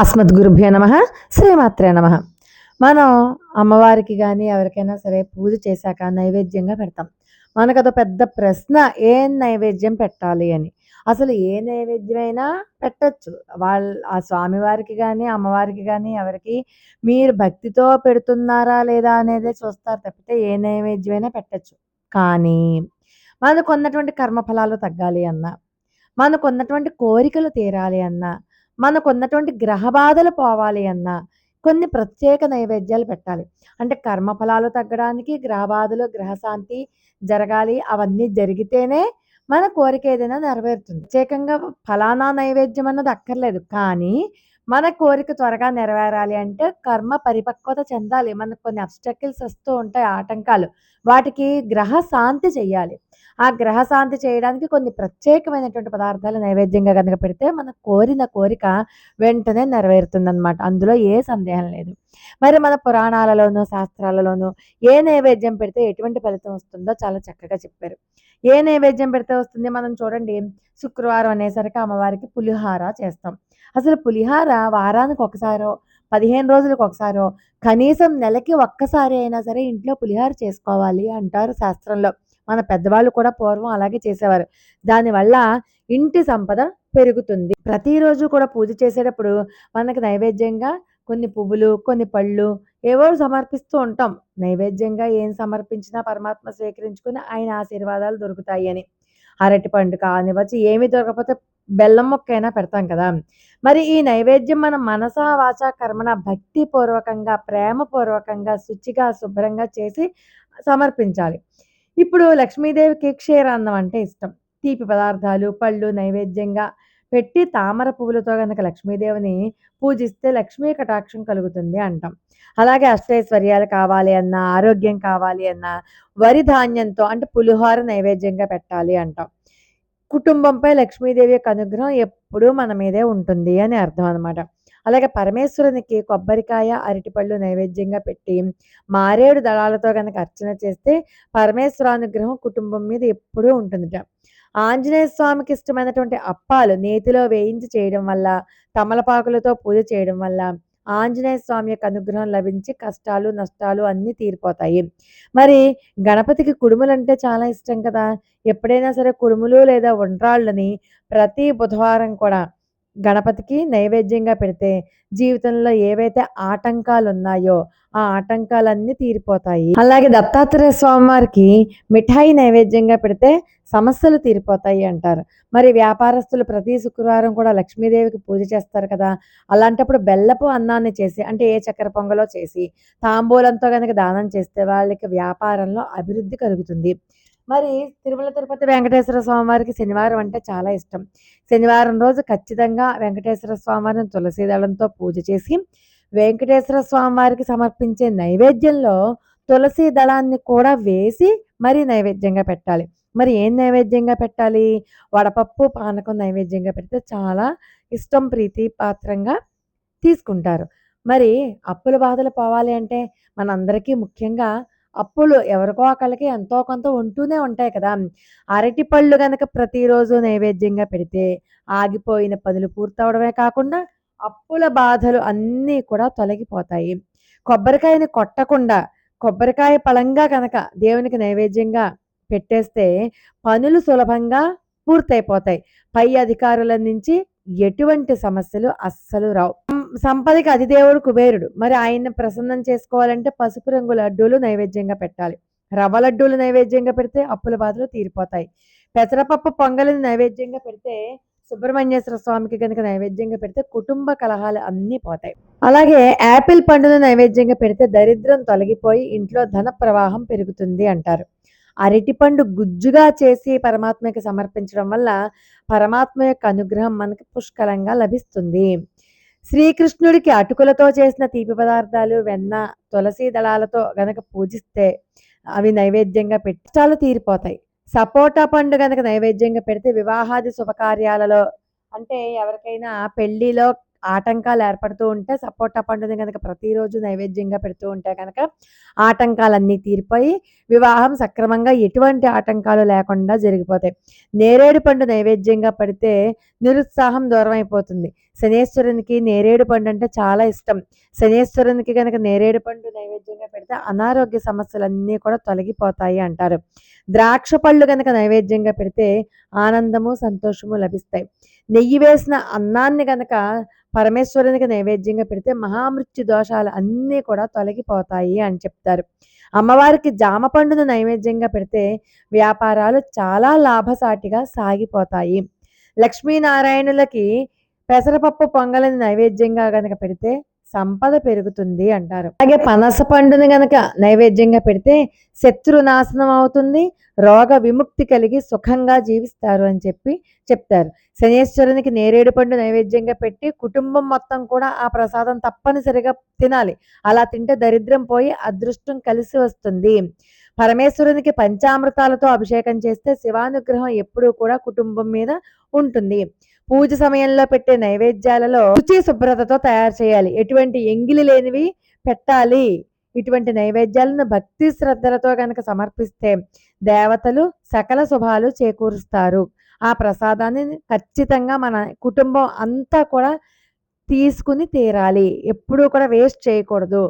అస్మద్గురుభ్యో నమ. శ్రీమాత్రే నమ. మనం అమ్మవారికి కానీ ఎవరికైనా సరే పూజ చేశాక నైవేద్యంగా పెడతాం. మనకు అదో పెద్ద ప్రశ్న ఏం నైవేద్యం పెట్టాలి అని. అసలు ఏ నైవేద్యమైనా పెట్టచ్చు. వాళ్ళ ఆ స్వామివారికి కానీ అమ్మవారికి కానీ ఎవరికి మీరు భక్తితో పెడుతున్నారా లేదా అనేది చూస్తారు తప్పితే ఏ నైవేద్యమైనా పెట్టచ్చు. కానీ మనకు ఉన్నటువంటి కర్మఫలాలు తగ్గాలి అన్నా మనకు ఉన్నటువంటి కోరికలు తీరాలి అన్నా మనకున్నటువంటి గ్రహ బాధలు పోవాలి అన్నా కొన్ని ప్రత్యేక నైవేద్యాలు పెట్టాలి. అంటే కర్మఫలాలు తగ్గడానికి గ్రహబాధలు గ్రహశాంతి జరగాలి అవన్నీ జరిగితేనే మన కోరిక ఏదైనా నెరవేరుతుంది. ప్రత్యేకంగా ఫలానా నైవేద్యం అన్నది అక్కర్లేదు. కానీ మన కోరిక త్వరగా నెరవేరాలి అంటే కర్మ పరిపక్వత చెందాలి. మనకు కొన్ని అబ్స్టకిల్స్ వస్తూ ఉంటాయి ఆటంకాలు. వాటికి గ్రహ శాంతి చేయాలి. ఆ గ్రహ శాంతి చేయడానికి కొన్ని ప్రత్యేకమైనటువంటి పదార్థాలు నైవేద్యంగా కనుక పెడితే మన కోరిన కోరిక వెంటనే నెరవేరుతుందన్నమాట. అందులో ఏ సందేహం లేదు. మరి మన పురాణాలలోనూ శాస్త్రాలలోనూ ఏ నైవేద్యం పెడితే ఎటువంటి ఫలితం వస్తుందో చాలా చక్కగా చెప్పారు. ఏ నైవేద్యం పెడితే వస్తుంది మనం చూడండి. శుక్రవారం అనేసరికి అమ్మవారికి పులిహార చేస్తాం. అసలు పులిహార వారానికి ఒకసారో పదిహేను రోజులకు ఒకసారో కనీసం నెలకి ఒక్కసారి అయినా సరే ఇంట్లో పులిహార చేసుకోవాలి అంటారు శాస్త్రంలో. మన పెద్దవాళ్ళు కూడా పూర్వం అలాగే చేసేవారు. దానివల్ల ఇంటి సంపద పెరుగుతుంది. ప్రతిరోజు కూడా పూజ చేసేటప్పుడు మనకు నైవేద్యంగా కొన్ని పువ్వులు కొన్ని పళ్ళు ఏవో సమర్పిస్తూ ఉంటాం. నైవేద్యంగా ఏం సమర్పించినా పరమాత్మ స్వీకరించుకుని ఆయన ఆశీర్వాదాలు దొరుకుతాయి అని. అరటి పండు కానివ్వచ్చు ఏమి దొరకకపోతే బెల్లం మొక్కైనా పెడతాం కదా. మరి ఈ నైవేద్యం మన మనసా వాచా కర్మణ భక్తి పూర్వకంగా ప్రేమపూర్వకంగా శుచిగా శుభ్రంగా చేసి సమర్పించాలి. ఇప్పుడు లక్ష్మీదేవికి క్షీరాన్నం అంటే ఇష్టం. తీపి పదార్థాలు పళ్ళు నైవేద్యంగా పెట్టి తామర పువ్వులతో కనుక లక్ష్మీదేవిని పూజిస్తే లక్ష్మీ కటాక్షం కలుగుతుంది అంటాం. అలాగే అష్టైశ్వర్యాలు కావాలి అన్నా ఆరోగ్యం కావాలి అన్నా వరి ధాన్యంతో అంటే పులిహోర నైవేద్యంగా పెట్టాలి అంటాం. కుటుంబంపై లక్ష్మీదేవి యొక్క అనుగ్రహం ఎప్పుడూ మన మీదే ఉంటుంది అని అర్థం అనమాట అలాగే పరమేశ్వరునికి కొబ్బరికాయ అరటిపళ్ళు నైవేద్యంగా పెట్టి మారేడు దళాలతో కనుక అర్చన చేస్తే పరమేశ్వరానుగ్రహం కుటుంబం మీద ఎప్పుడూ ఉంటుందిట. ఆంజనేయ స్వామికి ఇష్టమైనటువంటి అప్పాలు నేతిలో వేయించి చేయడం వల్ల తమలపాకులతో పూజ చేయడం వల్ల ఆంజనేయ స్వామి యొక్క అనుగ్రహం లభించి కష్టాలు నష్టాలు అన్నీ తీరిపోతాయి. మరి గణపతికి కుడుములు అంటే చాలా ఇష్టం కదా? ఎప్పుడైనా సరే కుడుములు లేదా ఉండ్రాళ్ళని ప్రతి బుధవారం కూడా గణపతికి నైవేద్యంగా పెడితే జీవితంలో ఏవైతే ఆటంకాలు ఉన్నాయో ఆ ఆటంకాలన్నీ తీరిపోతాయి. అలాగే దత్తాత్రేయ స్వామి వారికి మిఠాయి నైవేద్యంగా పెడితే సమస్యలు తీరిపోతాయి అంటారు. మరి వ్యాపారస్తులు ప్రతి శుక్రవారం కూడా లక్ష్మీదేవికి పూజ చేస్తారు కదా అలాంటప్పుడు బెల్లపు అన్నాన్ని చేసి అంటే ఏ చక్కెర పొంగలో చేసి తాంబూలంతో కనుక దానం చేస్తే వాళ్ళకి వ్యాపారంలో అభివృద్ధి కలుగుతుంది. మరి తిరుమల తిరుపతి వెంకటేశ్వర స్వామి వారికి శనివారం అంటే చాలా ఇష్టం. శనివారం రోజు ఖచ్చితంగా వెంకటేశ్వర స్వామి వారిని తులసి దళంతో పూజ చేసి వెంకటేశ్వర స్వామి వారికి సమర్పించే నైవేద్యంలో తులసి దళాన్ని కూడా వేసి మరి నైవేద్యంగా పెట్టాలి. మరి ఏం నైవేద్యంగా పెట్టాలి? వడపప్పు పానకం నైవేద్యంగా పెడితే చాలా ఇష్టం ప్రీతి పాత్రంగా తీసుకుంటారు. మరి అప్పుల బాధలు పోవాలి అంటే మనందరికీ ముఖ్యంగా అప్పులు ఎవరికో ఒకళ్ళకి ఎంతో కొంత ఉంటూనే ఉంటాయి కదా. అరటి పళ్ళు కనుక ప్రతిరోజు నైవేద్యంగా పెడితే ఆగిపోయిన పనులు పూర్తవడమే కాకుండా అప్పుల బాధలు అన్నీ కూడా తొలగిపోతాయి. కొబ్బరికాయని కొట్టకుండా కొబ్బరికాయ పళంగా కనుక దేవునికి నైవేద్యంగా పెట్టేస్తే పనులు సులభంగా పూర్తయిపోతాయి. పై అధికారుల నుంచి ఎటువంటి సమస్యలు అస్సలు రావు. సంపదకి అధిదేవుడు కుబేరుడు. మరి ఆయన్ని ప్రసన్నం చేసుకోవాలంటే పసుపు రంగు లడ్డూలు నైవేద్యంగా పెట్టాలి. రవ్వ లడ్డూలు నైవేద్యంగా పెడితే అప్పుల బాధలు తీరిపోతాయి. పెసరపప్పు పొంగలిని నైవేద్యంగా పెడితే సుబ్రహ్మణ్యేశ్వర స్వామికి కనుక నైవేద్యంగా పెడితే కుటుంబ కలహాలు అన్నీ పోతాయి. అలాగే యాపిల్ పండును నైవేద్యంగా పెడితే దరిద్రం తొలగిపోయి ఇంట్లో ధన ప్రవాహం పెరుగుతుంది అంటారు. అరటిపండు గుజ్జుగా చేసి పరమాత్మకి సమర్పించడం వల్ల పరమాత్మ యొక్క అనుగ్రహం మనకి పుష్కలంగా లభిస్తుంది. శ్రీకృష్ణుడికి అటుకులతో చేసిన తీపి పదార్థాలు వెన్న తులసి దళాలతో గనక పూజిస్తే అవి నైవేద్యంగా పెట్టి తీరిపోతాయి. సపోటా పండు గనక నైవేద్యంగా పెడితే వివాహాది శుభకార్యాలలో అంటే ఎవరికైనా పెళ్ళిలో ఆటంకాలు ఏర్పడుతూ ఉంటే సపోటా పండుని కనుక ప్రతిరోజు నైవేద్యంగా పెడుతూ ఉంటే కనుక ఆటంకాలన్నీ తీరిపోయి వివాహం సక్రమంగా ఎటువంటి ఆటంకాలు లేకుండా జరిగిపోతాయి. నేరేడు పండు నైవేద్యంగా పడితే నిరుత్సాహం దూరం అయిపోతుంది శనేశ్వరునికి నేరేడు పండు అంటే చాలా ఇష్టం. శనేశ్వరునికి కనుక నేరేడు పండు నైవేద్యంగా పెడితే అనారోగ్య సమస్యలన్నీ కూడా తొలగిపోతాయి అంటారు. ద్రాక్ష పళ్ళు కనుక నైవేద్యంగా పెడితే ఆనందము సంతోషము లభిస్తాయి. నెయ్యి వేసిన అన్నాన్ని కనుక పరమేశ్వరునికి నైవేద్యంగా పెడితే మహామృత్యు దోషాలు అన్నీ కూడా తొలగిపోతాయి అని చెప్తారు. అమ్మవారికి జామ పండును నైవేద్యంగా పెడితే వ్యాపారాలు చాలా లాభసాటిగా సాగిపోతాయి. లక్ష్మీనారాయణులకి పెసరపప్పు పొంగలని నైవేద్యంగా కనుక పెడితే సంపద పెరుగుతుంది అంటారు. అలాగే పనస పండుని గనక నైవేద్యంగా పెడితే శత్రు నాశనం అవుతుంది రోగ విముక్తి కలిగి సుఖంగా జీవిస్తారు అని చెప్పి చెప్తారు. శనేశ్వరునికి నేరేడు పండు నైవేద్యంగా పెట్టి కుటుంబం మొత్తం కూడా ఆ ప్రసాదం తప్పనిసరిగా తినాలి. అలా తింటే దరిద్రం పోయి అదృష్టం కలిసి వస్తుంది. పరమేశ్వరునికి పంచామృతాలతో అభిషేకం చేస్తే శివానుగ్రహం ఎప్పుడూ కూడా కుటుంబం మీద ఉంటుంది. పూజ సమయంలో పెట్టే నైవేద్యాలలో రుచి శుభ్రతతో తయారు చేయాలి. ఎటువంటి ఎంగిలి లేనివి పెట్టాలి. ఇటువంటి నైవేద్యాలను భక్తి శ్రద్ధలతో గనక సమర్పిస్తే దేవతలు సకల శుభాలు చేకూరుస్తారు. ఆ ప్రసాదాన్ని ఖచ్చితంగా మన కుటుంబం అంతా కూడా తీసుకుని తీరాలి. ఎప్పుడూ కూడా వేస్ట్ చేయకూడదు.